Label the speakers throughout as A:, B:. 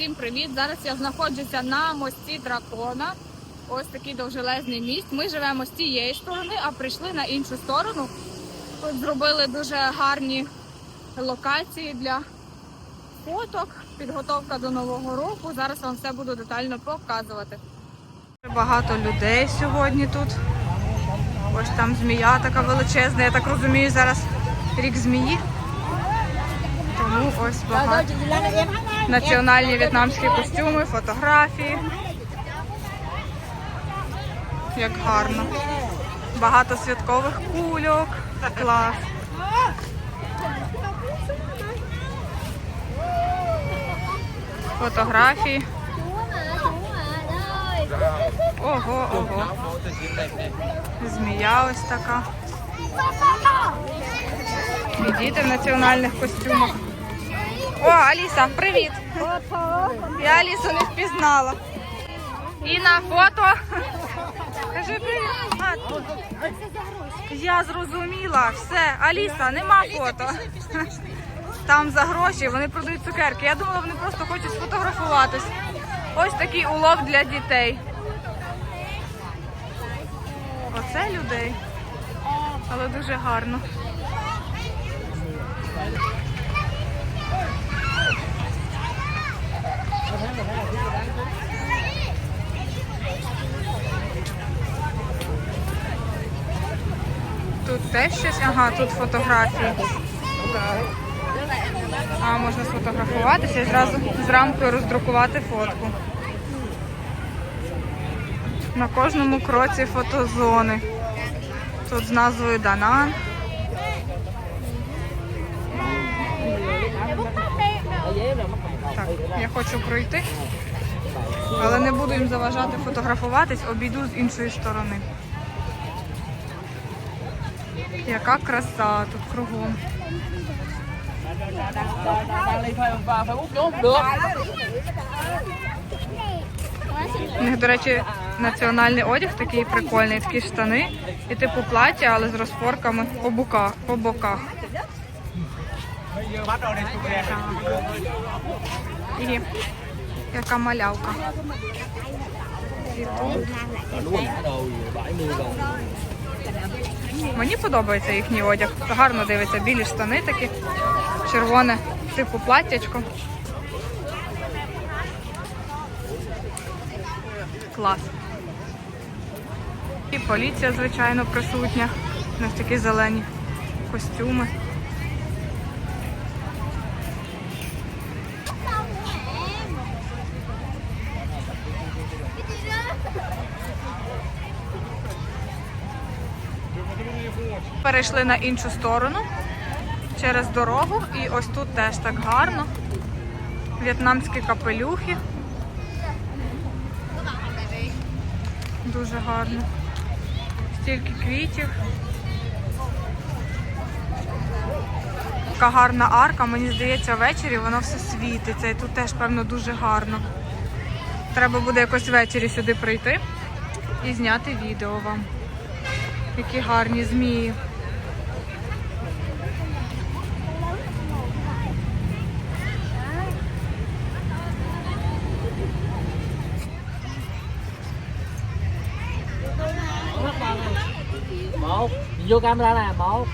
A: всім привіт! Зараз я знаходжуся на мості дракона. Ось такий довжелезний міст. Ми живемо з тієї сторони, а прийшли на іншу сторону. Тут зробили дуже гарні локації для фоток, підготовка до нового року. Зараз вам все буду детально показувати. Багато людей сьогодні тут. Ось там змія така величезна. Я так розумію, зараз рік змії. Ось багато. Національні в'єтнамські костюми, фотографії. Як гарно. Багато святкових кульок. Клас. Фотографії. Ого, ого. Змія ось така. І діти в національних костюмах. О, Аліса, привіт! Я Алісу не впізнала. І на фото. Кажи привіт. Я зрозуміла, все, Аліса, нема фото. Там за гроші вони продають цукерки. Я думала, вони просто хочуть сфотографуватись. Ось такий улов для дітей. Оце людей. Але дуже гарно. Теж щось, ага, тут фотографії. А, можна сфотографуватися і зразу з рамкою роздрукувати фотку. На кожному кроці фотозони. Тут з назвою Данан. Так, я хочу пройти, але не буду їм заважати фотографуватись, обійду з іншої сторони. Яка краса тут кругом. У них, до речі, національний одяг такий прикольний, такі штани і типу плаття, але з розпорками по боках. По боках. І яка малявка. І тут. Мені подобається їхній одяг. Гарно дивиться. Білі штани такі, червоне, типу платтячко. Клас. І поліція, звичайно, присутня. У них такі зелені костюми. Перейшли на іншу сторону через дорогу. І ось тут теж так гарно. В'єтнамські капелюхи. Дуже гарно. Стільки квітів. Така гарна арка, мені здається, ввечері воно все світиться. І тут теж, певно, дуже гарно. Треба буде якось ввечері сюди прийти і зняти відео вам. Які гарні змії.
B: Một. Vô camera nè, một.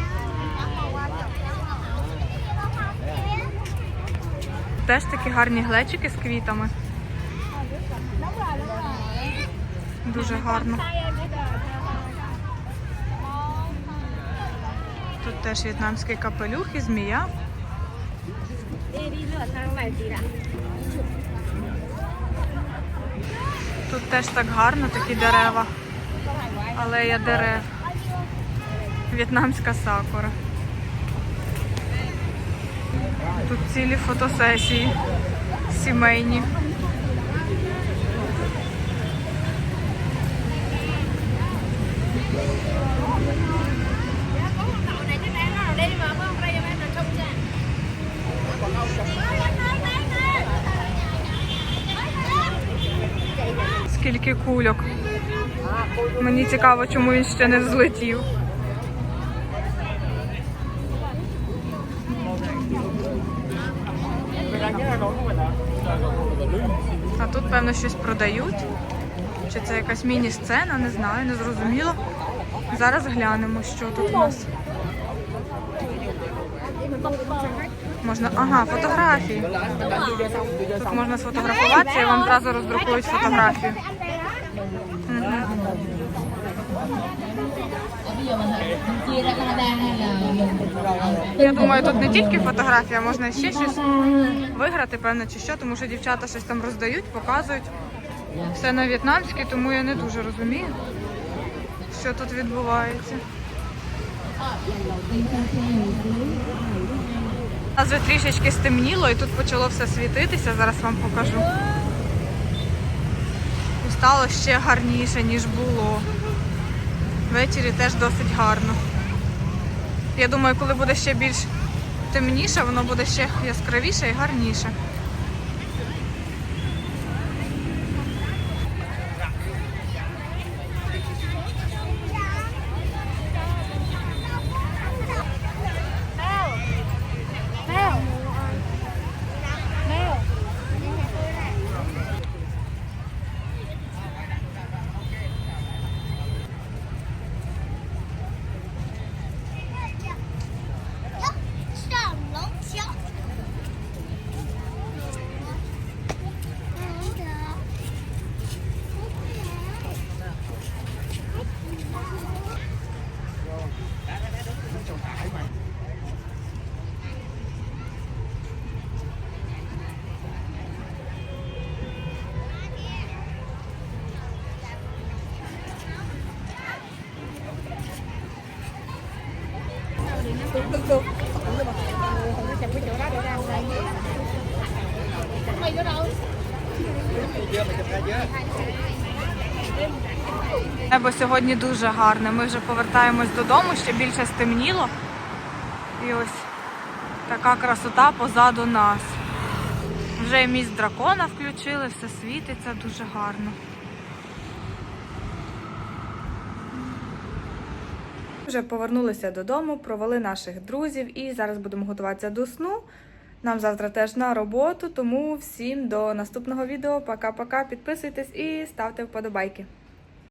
A: Теж такі гарні глечики з квітами. Дуже гарно. Тут теж в'єтнамський капелюх і змія. Тут теж так гарно, такі дерева. Алея дерев. В'єтнамська сакура. Тут цілі фотосесії сімейні. Скільки кульок. Мені цікаво, чому він ще не
B: hả?
A: А тут, певно, щось продають. Чи це якась міні-сцена, не знаю, не зрозуміло. Зараз глянемо, що тут у нас. Можна. Ага, фотографії. Тут можна сфотографуватися і вам одразу роздрукують фотографію. Я думаю, тут не тільки фотографія, можна ще щось виграти, певно, чи що, тому що дівчата щось там роздають, показують. Все на в'єтнамській, тому я не дуже розумію, що тут відбувається. У нас вже трішечки стемніло і тут почало все світитися, зараз вам покажу. І стало ще гарніше, ніж було. Ввечері теж досить гарно. Я думаю, коли буде ще більш темніше, воно буде ще яскравіше і гарніше. Небо сьогодні дуже гарне. Ми вже повертаємось додому, ще більше стемніло. І ось така красота позаду нас. Вже міст дракона включили, все світиться дуже гарно. Вже повернулися додому, провели наших друзів і зараз будемо готуватися до сну. Нам завтра теж на роботу, тому всім до наступного відео. Пока-пока. Підписуйтесь і ставте вподобайки.